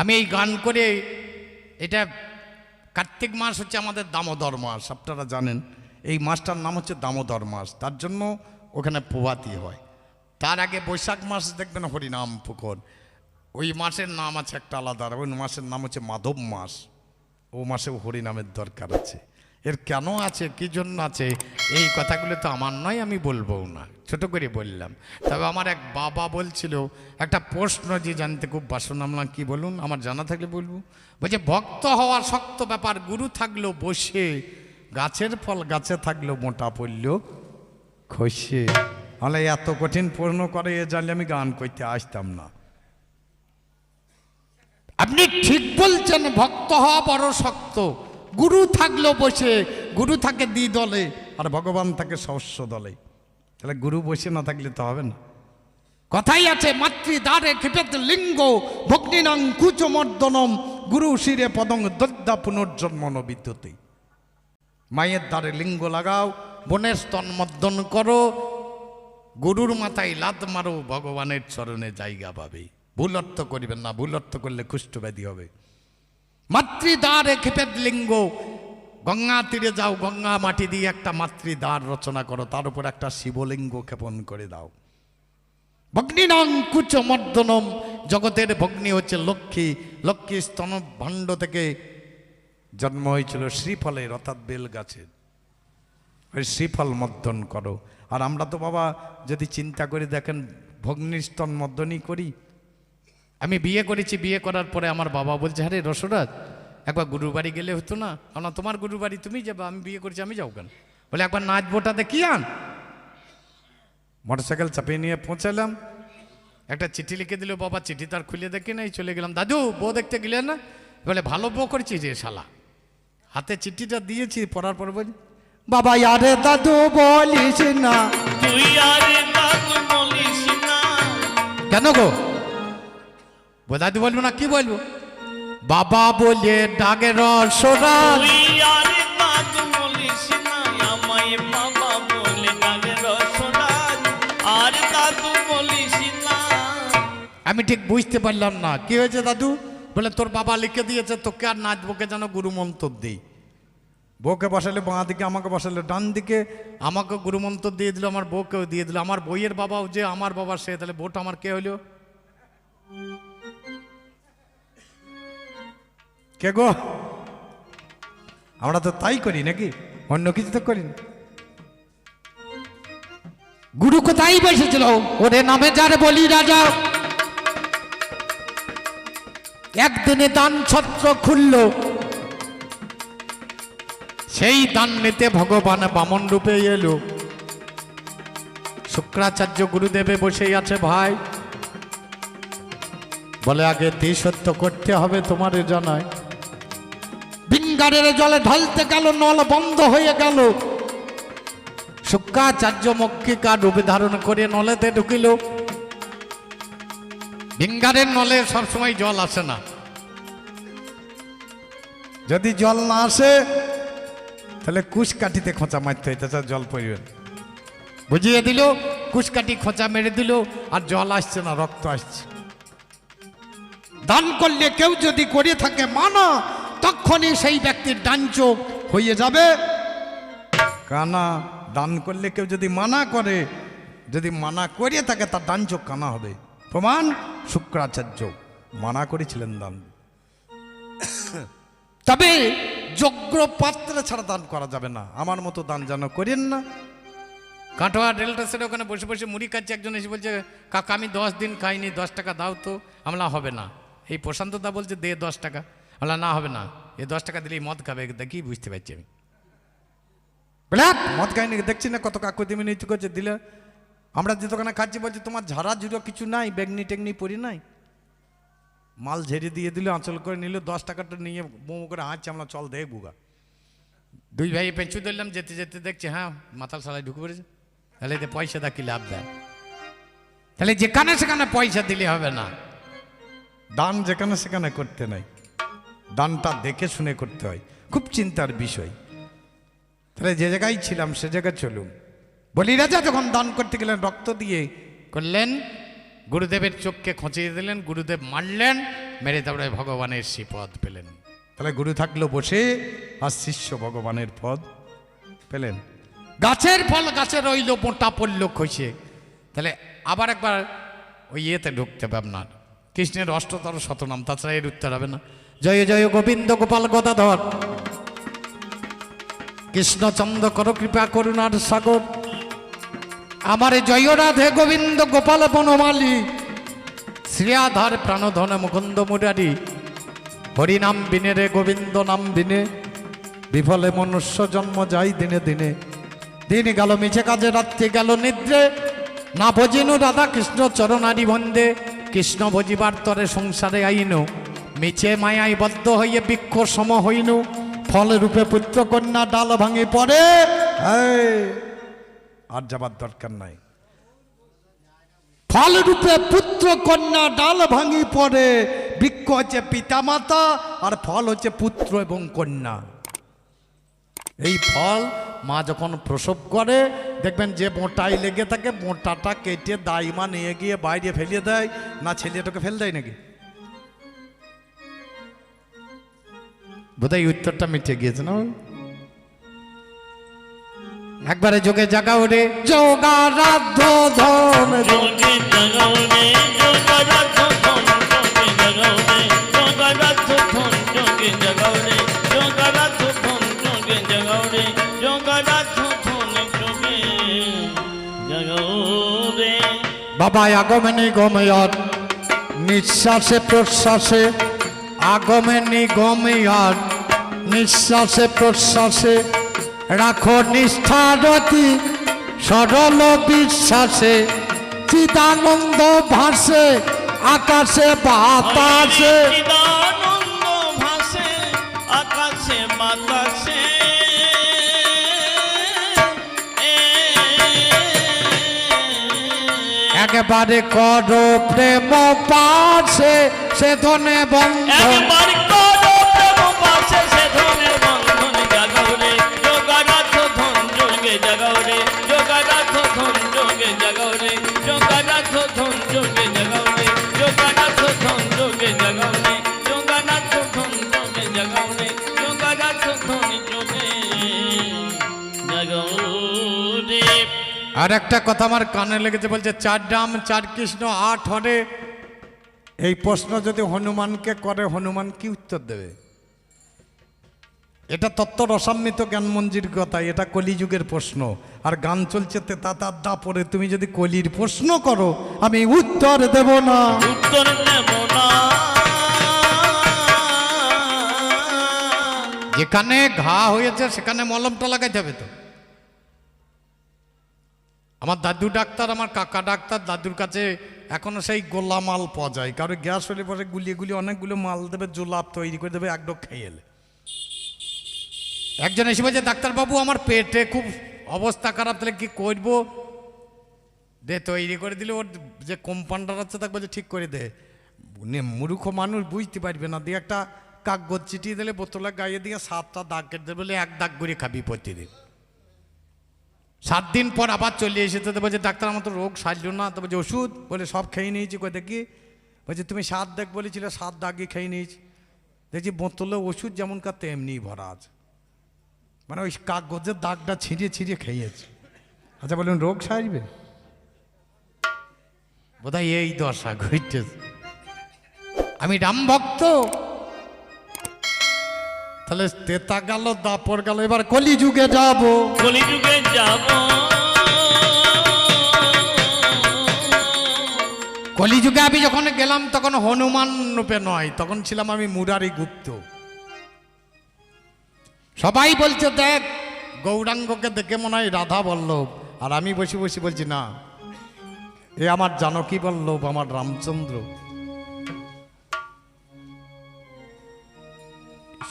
আমি এই গান করে এটা কার্তিক মাস হচ্ছে আমাদের দামোদর মাস, আপনারা জানেন। এই মাসটার নাম হচ্ছে দামোদর মাস, তার জন্য ওখানে পোয়াতি হয়। তার আগে বৈশাখ মাস দেখবেন হরিনাম পুকুর। ওই মাসের নাম আছে একটা আলাদা, ওই মাসের নাম হচ্ছে মাধব মাস। ও মাসেও হরিনামের দরকার আছে। এর কেন আছে, কি জন্য আছে, এই কথাগুলো তো আমার নয়, আমি বলব না। ছোট করে বললাম। তবে আমার এক বাবা বলছিল, একটা প্রশ্ন যে জানতে খুব বাসনা আমলাম কি বলুন? আমার জানা থাকলে বলব। বলছে, ভক্ত হওয়া শক্ত ব্যাপার, গুরু থাকল বসে, গাছের ফল গাছে থাকল মোটা পড়ল খসে। হলে এত কঠিন পূর্ণ করে, এ জানলে আমি গান করতে আসতাম না। আপনি ঠিক বলছেন, ভক্ত হওয়া বড় শক্ত, গুরু থাকল বসে, গুরু থাকে দ্বি দলে, আর ভগবান থাকে সহস্য দলে। তাহলে গুরু বসে না থাকলে তো হবে না। কথাই আছে মাতৃ দ্বারে ক্ষিপেত লিঙ্গ, ভগ্নিনাং কুচমর্দনম, গুরু শিরে পদং দদ্যা পুনর্জন্ম বিদ্যুতে। মায়ের দ্বারে লিঙ্গ লাগাও, বনের স্তন মর্দন করো, গুরুর মাথায় লাত মারো, ভগবানের চরণে জায়গা পাবে। ভুল অর্থ করিবেন না, ভুল অর্থ করলে কুষ্ঠব্যাধি হবে। মাতৃদ্বারে ক্ষেপের লিঙ্গ গঙ্গা তীরে যাও, গঙ্গা মাটি দিয়ে একটা মাতৃদ্বার রচনা করো, তার উপর একটা শিবলিঙ্গ ক্ষেপণ করে দাও। ভগ্নিনাং কুচ মর্দনম, জগতের ভগ্নি হচ্ছে লক্ষ্মী। লক্ষ্মী স্তন ভাণ্ড থেকে জন্ম হয়েছিল শ্রীফলের, অর্থাৎ বেল গাছের ওই শ্রীফল মর্দন করো। আর আমরা তো বাবা, যদি চিন্তা করে দেখেন ভগ্নির স্তন মর্দনই করি। আমি বিয়ে করেছি, বিয়ে করার পরে আমার বাবা বলছে, আরে রসরাজ একবার গুরুর বাড়ি গেলে হতো না? না তোমার গুরুর বাড়ি তুমি যাবে আমি বিয়ে করেছি আমি যাও কেন? বলে একবার নাচবোটাতে কি আন? মোটরসাইকেল চাপিয়ে নিয়ে পৌঁছালাম। একটা চিঠি লিখে দিল বাবা চিঠি তার খুলে দেখি নাই চলে গেলাম। দাদু বউ দেখতে গেলে না? বলে ভালো বউ করেছি যে শালা। হাতে চিঠিটা দিয়েছি পড়ার পর বলি বাবা আরে দাদু বলিস না। তুই আরে দাদু বলিস না। কেন গো? দাদু বলব না কি বলব? বাবা বলে ডাকে রসরাজ না আমি ঠিক বুঝতে পারলাম না। কি হয়েছে দাদু? বলে তোর বাবা লিখে দিয়েছে তোকে আর নাচবোকে যেন গুরু মন্ত্র দিই। বউকে বসালে বাঁ দিকে আমাকে বসালে ডান দিকে। আমাকে গুরু মন্ত্র দিয়ে দিল আমার বউকেও দিয়ে দিল। আমার বইয়ের বাবাও যে আমার বাবা সে তাহলে বউটা আমার কে হইল? কে গো? আমরা তো তাই করি নাকি? অন্য কিছু তো করি না। গুরু কোথায় বসেছিল? ওরে নামে যার বলি রাজা। একদিনে দান ছত্র খুলল। সেই দান নিতে ভগবান বামন রূপে এলো। শুক্রাচার্য গুরুদেবে বসেই আছে ভাই। বলে, আগে তি সত্য করতে হবে তোমার জানায়। বিঙ্গারের জলে ঢালতে গেল নল বন্ধ হয়ে গেল। শুক্রাচার্য মক্ষিকা রূপে ধারণ করে নলেতে ঢুকিল। ভিঙ্গারের নলে সবসময় জল আসে না। যদি জল না আসে তাহলে কুশকাঠিতে খোঁচা মারতে হইতে জল পড়বে বুঝিয়ে দিল কুশকাঠি খোঁচা মেরে দিল আর জল আসছে না রক্ত আসছে। দান করলে কেউ যদি করে থাকে মানা তখনই সেই ব্যক্তির ডান চোখ হয়ে যাবে। কানা দান করলে কেউ যদি মানা করে যদি মানা করে থাকে তার ডান চোখ কানা হবে। প্রমাণ শুক্রাচার্য মানা করেছিলেন দান। তবে যোগ্য পাত্র ছাড়া দান করা যাবে না। আমার মতো দান যেন করেন না। কাটোয়া রেল স্টেশনে ওখানে বসে বসে মুড়ি খাচ্ছে একজন এসে বলছে কাকা আমি দশ দিন খাইনি দশ টাকা দাও তো আমলা হবে না। এই প্রশান্ত দা বলছে দে দশ টাকা। আমলা না হবে না। এই দশ টাকা দিলেই মদ খাবে দেখি বুঝতে পারছি আমি। বলে "হ্যাট, মদ খাইনি দেখছি না কত কাকুতি মিনিট করছে দিলে আমরা যে দোকানে খাচ্ছি বলছি তোমার ঝাড়া ঝুড়ো কিছু নাই বেগনি টেগনি পরি নাই? মাল ঝেড়ে দিয়ে দিল আঁচল করে নিল দশ টাকাটা নিয়ে মোমো করে হাঁটছে আমরা চল দেখ বুগা। দুই ভাই পেঁচু দিলাম যেতে যেতে দেখছি হ্যাঁ মাতাল সালায় ঢুকে পড়েছে। তাহলে এতে পয়সা দা কি লাভ দেয় তাহলে যেখানে সেখানে পয়সা দিলে হবে না। দান যেখানে সেখানে করতে নাই। দানটা দেখে শুনে করতে হয়। খুব চিন্তার বিষয়। তাহলে যে জায়গায় ছিলাম সে জায়গায় চলুন। বলি, রাজা যখন দান করতে গেলেন, রক্ত দিয়ে করলেন, গুরুদেবের চোখকে খোঁচিয়ে দিলেন, গুরুদেব মারলেন, মেরে তারপরে ভগবানের সে পদ পেলেন। তাহলে গুরু থাকল বসে, আর শিষ্য ভগবানের পদ পেলেন। গাছের ফল গাছে রইল, মোটা পড়ল খসে। তাহলে আবার একবার ওই ইয়েতে ঢুকতে হবে আপনার। কৃষ্ণের অষ্টতর শতনাম, তাছাড়া এর উত্তর হবে না। জয় জয় গোবিন্দ গোপাল গদাধর। কৃষ্ণচন্দ্র কর, কৃপা করুণার সাগর। আমার জয় রাধে গোবিন্দ গোপাল বনমালী। শ্রেয়াধার প্রাণধন মুকুন্দ মুরারি। হরিনাম বিনে রে গোবিন্দ নাম বিনে। বিফলে মনুষ্য জন্ম যাই দিনে দিনে। দিন গেল, মিছে কাজে রাত্রি গেল নিদ্রে। না ভজিনু রাধা কৃষ্ণ চরণারি বন্দে। কৃষ্ণ ভজিবার তরে সংসারে আইনু। মিছে মায়াই বদ্ধ হইয়ে বৃক্ষ সম হইনু। ফল রূপে পুত্র কন্যা ডাল ভাঙি পড়ে। আর যাবার দরকার নাই। ফল রূপে পুত্র কন্যা ডাল ভাঙি পড়ে। বৃক্ষ হচ্ছে পিতামাতা আর ফল হচ্ছে পুত্র এবং কন্যা। এই ফল মা যখন প্রসব করে দেখবেন যে মোটাই লেগে থাকে মোটাটা কেটে দাইমা নিয়ে গিয়ে বাইরে ফেলিয়ে দেয়। না ছেলেটাকে ফেল দেয় নাকি? বোধহয় উত্তরটা মিটে গিয়েছে, না? একবারে যোগে জাগা ধন যোগে জাগাও রে। যোগরাধ ধন বাবা আগমে নিগময়র নিঃশ্বাসে প্রশ্বাসে আগমে নিগময়র নিঃশ্বাসে প্রশ্বাসে রাখো নিষ্ঠারতি সরল বিশ্বাসে চিদানন্দ ভাসে আকাশে বাতাসে। চিদানন্দ ভাসে আকাশে বাতাসে। একেবারে করো প্রেম পাশে। সে ধনে বন্ধন আর একটা কথা আমার কানে লেগেছে বলছে চার ডাম চার কৃষ্ণ আট হরে। এই প্রশ্ন যদি হনুমানকে করে হনুমান কি উত্তর দেবে? এটা তত্ত্ব রসান্বিত জ্ঞান মঞ্জির কথা এটা কলিযুগের প্রশ্ন। আর গান চলছে তেতাতার দা পরে তুমি যদি কলির প্রশ্ন করো আমি উত্তর দেব না। উত্তর দেব না। যেখানে ঘা হয়েছে সেখানে মলমটা লাগাইতে হবে তো। আমার দাদু ডাক্তার, আমার কাকা ডাক্তার, দাদুর কাছে এখনও সেই গোলা মাল পাওয়া যায়। কারও গ্যাস হলে পরে গুলিয়ে গুলিয়ে অনেকগুলো মাল দেবে, জোলাপ তৈরি করে দেবে একডোক খেয়ে এলে একজন এসে বলছে, ডাক্তারবাবু, আমার পেটে খুব অবস্থা খারাপ, তাহলে কি করব? দে, তৈরি করে দিলে, ওর যে কম্পাউন্ডার আছে, তাকে বলছে, ঠিক করে দে। মূর্খ মানুষ, বুঝতে পারবে না। দিয়ে একটা কাগজ চিটিয়ে দিলে, বোতলে গাইয়ে দিয়ে সাতটা দাগ কেটে দেবে বলে এক দাগ করে খাবি প্রতিদিন। সাত দিন পর আবার চলে এসেছে। তো বলছে ডাক্তার আমার তো রোগ সারল না। তো বলছে, ওষুধ? বলে, সব খেয়ে নিয়েছি কই দেখি। বলছে, তুমি সাত দাগ বলেছিলে, সাত দাগই খেয়ে নিয়েছি। দেখছি, বোতলে ওষুধ যেমন কার তেমনি ভরা আছে। মানে ওই কাগজের দাগটা ছিঁড়ে ছিঁড়ে খেয়েছে। আচ্ছা বলুন, রোগ সারবে? বোধহয় এই দশা ঘুরছে আমি রাম ভক্ত তাহলে তেতা গেল দাপর গেল এবার কলি যুগে যাব। কলিযুগে যাব। কলি যুগে আমি যখন গেলাম তখন হনুমান রূপে নয় তখন ছিলাম আমি মুরারি গুপ্ত। সবাই বলছে দেখ গৌরাঙ্গকে দেখে মনে হয় রাধা বল্লভ। আর আমি বসে বসে বলছি না এ আমার জানকী বল্লভ আমার রামচন্দ্র।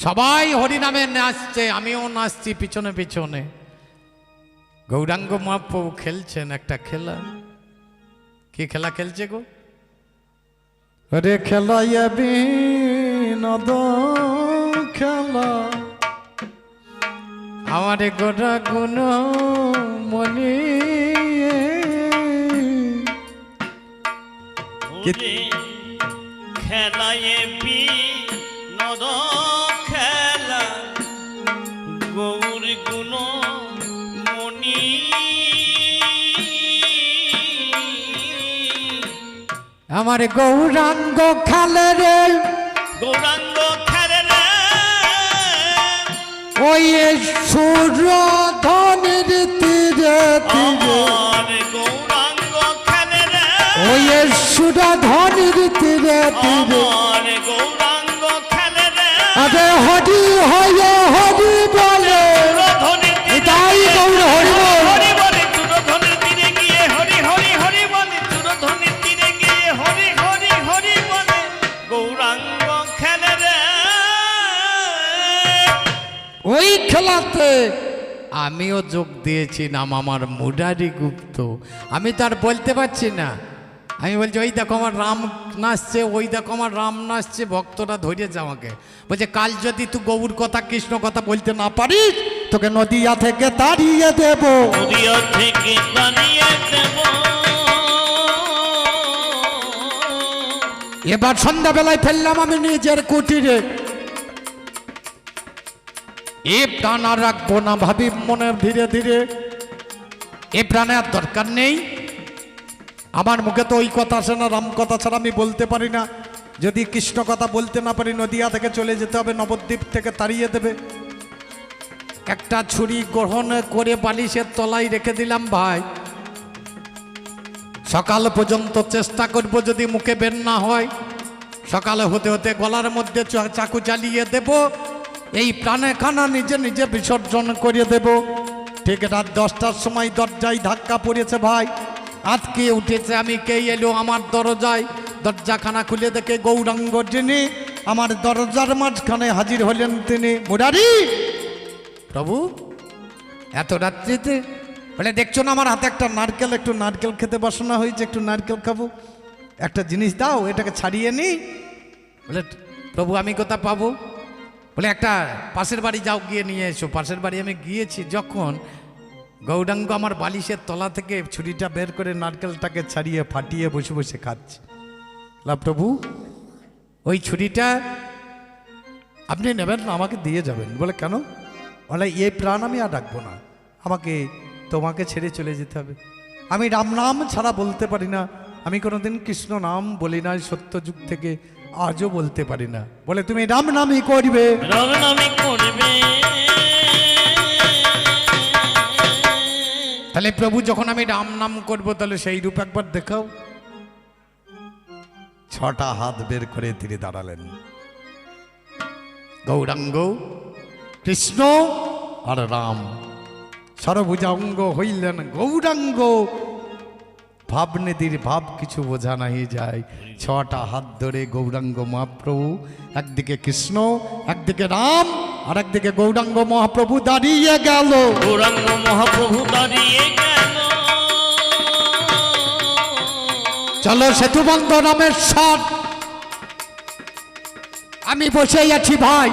সবাই হরিনামে নাচছে আমিও নাচছি পিছনে পিছনে। গৌরাঙ্গ মহাপ্রভু খেলছেন একটা খেলা। কি খেলা খেলছে গো? রে খেলা বিনোদ খেলা। আমার গোটা গুণ মনি। খেলায় পি আমার গৌরাঙ্গ খেলে রে। গৌরাঙ্গ খেলে রে। ওই সুর ধনির তীরে তীরে। গৌরাঙ্গ খেলে রে। ওই সুর ধনির তীরে তীরে। গৌরাঙ্গ খেলে রে। আরে হরি হয়ে হরি বলে। এটাই গৌর হরি আমিও যোগ দিয়েছি নাম আমার মুরারি গুপ্ত। আমি তার বলতে পারছি না। আমি বলছি ওই দেখো আমার রাম নাচছে ওই দেখো আমার রাম নাচছে ভক্তরা ধরেছে আমাকে। বলছে কাল যদি তুই গৌর কথা কৃষ্ণ কথা বলতে না পারিস তোকে নদিয়া থেকে তাড়িয়ে দেব। নদীয় থেকে বানিয়ে দেব। এবার সন্ধ্যাবেলায় ফেললাম আমি নিজের কুটিরে। এ প্রাণ আর রাখব না ভাবি মনে ধীরে ধীরে। এ প্রাণে আর দরকার নেই। আমার মুখে তো ওই কথা আসে না, রাম কথা ছাড়া আমি বলতে পারি না। যদি কৃষ্ণ কথা বলতে না পারি, নদিয়া থেকে চলে যেতে হবে, নবদ্বীপ থেকে তাড়িয়ে দেবে। একটা ছুরি গ্রহণ করে বালিশের তলায় রেখে দিলাম ভাই। সকাল পর্যন্ত চেষ্টা করব যদি মুখে বের না হয়। সকালে হতে হতে গলার মধ্যে চাকু চালিয়ে দেব। এই প্রাণে খানা নিজে নিজে বিসর্জন করিয়ে দেব। ঠিক রাত দশটার সময় দরজায় ধাক্কা পড়েছে ভাই। আজকে উঠেছে আমি, কে এলো আমার দরজায়? দরজাখানা খুলে দেখে গৌরাঙ্গ যিনি আমার দরজার মাঝখানে হাজির হলেন তিনি। মুরারি! প্রভু, এত রাত্রিতে বলে দেখছ না আমার হাতে একটা নারকেল? একটু নারকেল খেতে বসানো হয়েছে, একটু নারকেল খাব। একটা জিনিস দাও, এটাকে ছাড়িয়ে নি। বলে, প্রভু, আমি কোথা পাবো? বলে, একটা পাশের বাড়ি যাও, গিয়ে নিয়ে এসো। পাশের বাড়ি আমি গিয়েছি যখন গৌডাঙ্গ আমার বালিশের তলা থেকে ছুরিটা বের করে নারকেলটাকে ছাড়িয়ে ফাটিয়ে বসে বসে খাচ্ছে। লা প্রভু, ওই ছুরিটা আপনি নেবেন না, আমাকে দিয়ে যাবেন। বলে, কেন? বলে, এই প্রাণ আমি আর রাখব না, আমাকে, তোমাকে ছেড়ে চলে যেতে হবে। আমি রাম নাম ছাড়া বলতে পারি না। আমি কোনোদিন কৃষ্ণ নাম বলি না সত্য যুগ থেকে। আজও বলতে পারি না। বলে তুমি রাম নামই করবে। রমনামি করবে। তাহলে প্রভু যখন আমি রাম নাম করব তাহলে সেই রূপ একবার দেখাও। ছটা হাত বের করে তিনি দাঁড়ালেন। গৌরাঙ্গ কৃষ্ণ আর রাম। সরভুজাঙ্গ হইলেন গৌরাঙ্গ। ভাবনিধির ভাব কিছু বোঝা নাহি যায়। ছটা হাত ধরে গৌরাঙ্গ মহাপ্রভু একদিকে কৃষ্ণ একদিকে রাম আর একদিকে গৌরাঙ্গ মহাপ্রভু দাঁড়িয়ে গেল। গৌরাঙ্গ মহাপ্রভু দাঁড়িয়ে গেল। চলো সেতুবন্ধ নামের সর আমি বসেই আছি ভাই।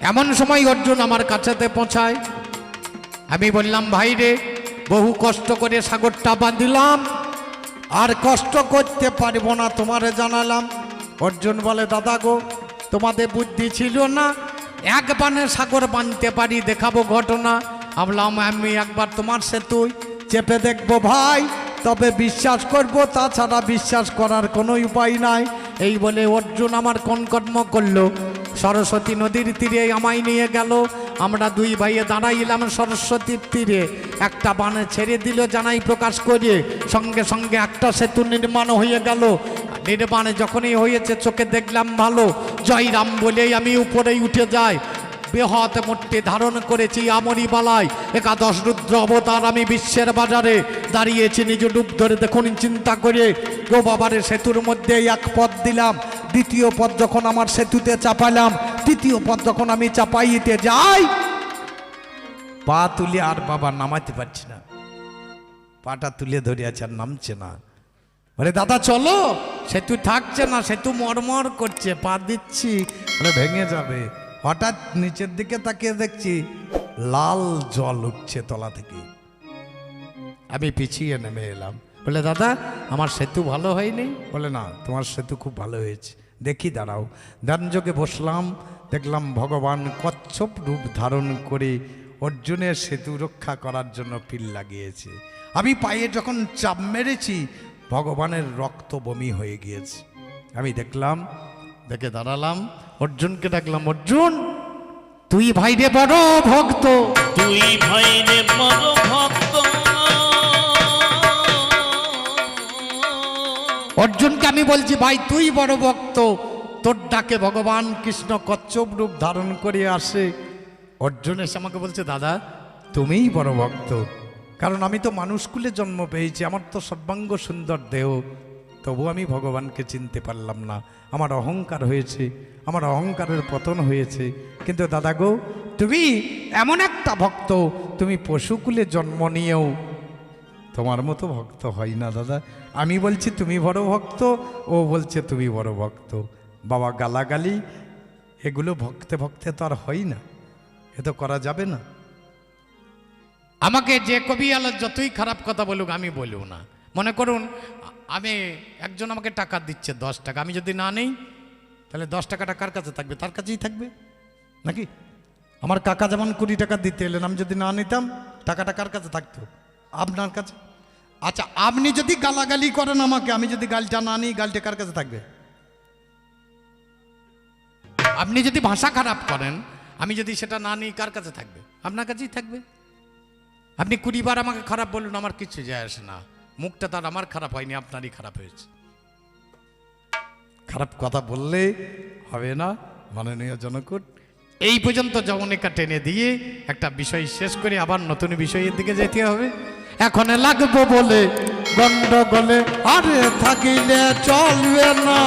এমন সময় অর্জুন আমার কাছেতে পৌঁছায়। আমি বললাম ভাই রে বহু কষ্ট করে সাগরটা বাঁধিলাম। আর কষ্ট করতে পারব না, তোমারে জানালাম। অর্জুন বলে, দাদা গো, তোমাদের বুদ্ধি ছিল না। এক বানে সাগর বাঁধতে পারি, দেখাবো ঘটনা। ভাবলাম, আমি একবার তোমার সেতুই চেপে দেখব ভাই। তবে বিশ্বাস করব, তাছাড়া বিশ্বাস করার কোনো উপায় নাই। এই বলে অর্জুন আমার কোন কর্ম করল। সরস্বতী নদীর তীরে আমায় নিয়ে গেল। আমরা দুই ভাইয়ে দাঁড়াইলাম সরস্বতীর তীরে। একটা বানে ছেড়ে দিল জানাই প্রকাশ করে। সঙ্গে সঙ্গে একটা সেতু নির্মাণ হয়ে গেল। নির্মাণে যখনই হয়েছে চোখে দেখলাম ভালো। জয় রাম বলেই আমি উপরেই উঠে যাই। বেহত মূর্তি ধারণ করেছি আমরি বালায়। একাদশ রুদ্র অবতার আমি বিশ্বের বাজারে। দাঁড়িয়েছি নিজ ডুব ধরে দেখুন চিন্তা করে। গো বাবারে সেতুর মধ্যে এক পথ দিলাম। দ্বিতীয় পথ যখন আমার সেতুতে চাপালাম তৃতীয় পথ যখন আমি চাপাইতে যাই, পা তুলে আর বাবা নামাতে পারছি না। পাটা তুলে ধরে আছে আর নামছে না। বলে, দাদা, চলো। সেতু থাকছে না, সেতু মরমর করছে, পা দিচ্ছি, বলে ভেঙে যাবে। হঠাৎ নিচের দিকে তাকিয়ে দেখছি, লাল জল উঠছে তলা থেকে। আমি পিছিয়ে নেমে এলাম। বলে, দাদা, আমার সেতু ভালো হয়নি? বলে, না, তোমার সেতু খুব ভালো হয়েছে। দেখি দাঁড়াও। ধ্যানযোগে বসলাম, দেখলাম ভগবান কচ্ছপ রূপ ধারণ করে অর্জুনের সেতু রক্ষা করার জন্য পিল লাগিয়েছে। আমি পায়ে যখন চাপ মেরেছি, ভগবানের রক্ত বমি হয়ে গিয়েছে। আমি দেখলাম, দেখে দাঁড়ালাম, অর্জুনকে ডাকলাম অর্জুন, তুই ভাইরে বড় ভক্ত। তুই ভাই রে বড় ভক্ত। আমি বলছি, ভাই, তুই বড় ভক্ত। তোর ডাকে ভগবান কৃষ্ণ কচ্ছপ রূপ ধারণ করে আসে। অর্জুন এসে আমাকে বলছে, দাদা, তুমিই বড় ভক্ত। কারণ আমি তো মানুষকুলে জন্ম পেয়েছি, আমার তো সর্বাঙ্গ সুন্দর দেহ। তবু আমি ভগবানকে চিনতে পারলাম না। আমার অহংকার হয়েছে, আমার অহংকারের পতন হয়েছে। কিন্তু দাদা গো, তুমি এমন একটা ভক্ত, তুমি পশুকুলে জন্ম নিয়েও। তোমার মতো ভক্ত হয় না, দাদা। আমি বলছি, তুমি বড় ভক্ত? ও বলছে, তুমি বড় ভক্ত। বাবা গালাগালি, এগুলো ভক্তে ভক্তে তো আর হয় না, এ তো করা যাবে না। আমাকে যে কবি আলো যতই খারাপ কথা বলুক, আমি বলব না। মনে করুন, আমি একজন আমাকে টাকা দিচ্ছে দশ টাকা, আমি যদি না নেই, তাহলে দশ টাকাটা কার কাছে থাকবে? তার কাছেই থাকবে? নাকি? আমার কাকা যেমন কুড়ি টাকা দিতে এলেন, আমি যদি না নিতাম, টাকাটা কার কাছে থাকতো? আপনার কাছে? আচ্ছা আপনি যদি গালাগালি করেন আমাকে, আমি যদি গালটা না নিই, গালটা কার কাছে থাকবে? আপনি যদি ভাষা খারাপ করেন, আমি যদি সেটা না নিই, কার কাছে থাকবে? আপনার কাছেই থাকবে। আপনি কুড়িবার আমাকে খারাপ বলুন, আমার কিছু যায় আসে না। মুখটা তার আমার খারাপ হয়নি, আপনারই খারাপ হয়েছে। খারাপ কথা বললে হবে না, মাননীয় জনকট। এই পর্যন্ত যমনিকা টেনে দিয়ে একটা বিষয় শেষ করে, আবার নতুন বিষয়ের দিকে যেতে হবে। এখন লাগবো বলে গন্ডগোলে আরে থাকিলে চলবে না।